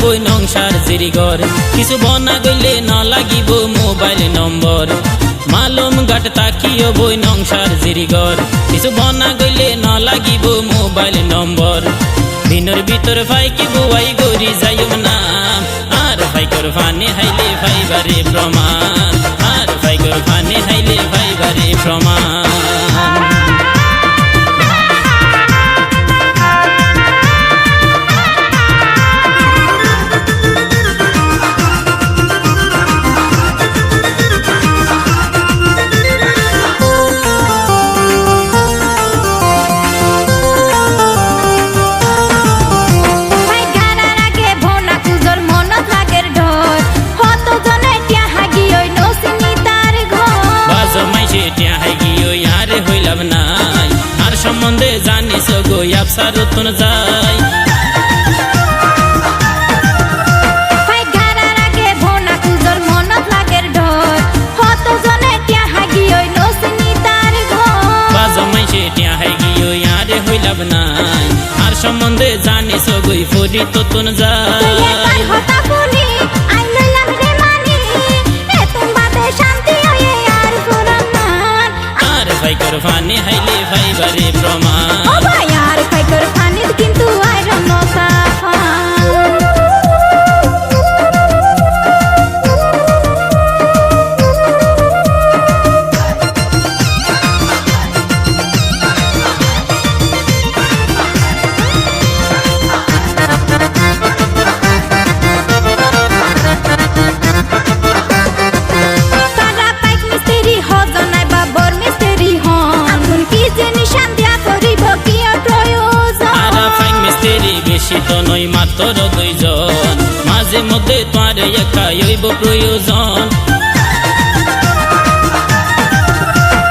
বই নংসার জিরিগর কিছু বনা গইলে ন মোবাইল নম্বর। মালুম গাট তাকিও বই নংসার জিরিগর কিছু বনা গইলে ন মোবাইল নম্বর। দিনের ভিতর ফাইকি বুয়াই গরি যাইম না। আর ফাইকর ফানে হাইলে ফাইবারে প্রমাণ। আর ফাইকর ফানে হাইলে ফাইবারে প্রমাণ। ঘর বাজ মাইসে টিয়া হাই গিয়ে আরে সম্বন্ধে জানিস গই ফরি মান। আর ফাইকর হাইলে ফাইবারে ও প্রমাণ বেশি তো নই মাত্র দুইজন। মাঝে মধ্যে তোমার একা হইব প্রয়োজন।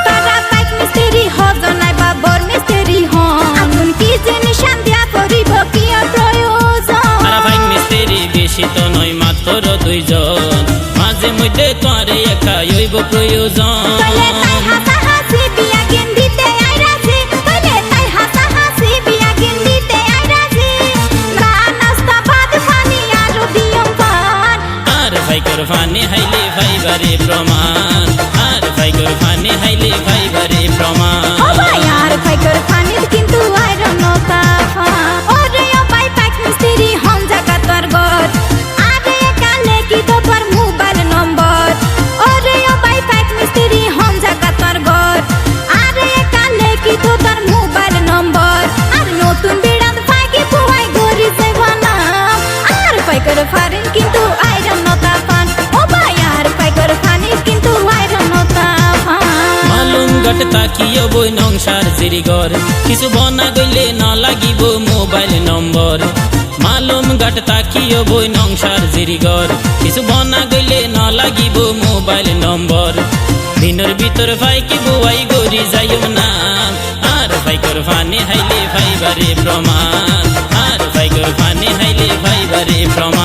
তারা পাইক মিস্ত্রি হজনাই বা বর মিস্ত্রি হন। আগুন কি যে নিশান দিয়া করিব কি আর প্রয়োজন? আর ফাইন মিস্ত্রি বেশি তো নই মাত্র দুইজন। মাঝে মধ্যে তোমার একা হইব প্রয়োজন। ফাইকর ফানে হাইলে ফাইবারে প্রমাণ। আর ফাইকর ফানে হাইলে ফাইবারে প্রমাণ। আর ফাইকর ফানির কিন্তু আইরন নতা ওরে ও ভাই পাইক মিস্ত্রি হন জায়গা তোর ঘর আরে কালে কি তো তোর মোবাইল নম্বর? ওরে ও ভাই পাইক মিস্ত্রি হন জায়গা তোর ঘর আরে কালে কি তো তোর মোবাইল নম্বর? আর নতুন বিড়াদ ফাইকি পুয়াই গরি যাইবানা আর ফাইকর ফারিন কিন্তু আইরন গট তাকিও বই নংসার জিরিগর। কিছু বনা গইলে ন লাগিব মোবাইল নম্বর। মালুম গাট তাকিও বই নংসার জিরিগর। কিছু বনা গইলে ন লাগিব মোবাইল নম্বর। দিনের ভিতর ফাইকি বুয়াই গরি যাইম না। আর ফাইকর ফানে হাইলে ফাইবারে প্রমাণ। আর ফাইকর ফানে হাইলে ফাইবারে প্রমাণ।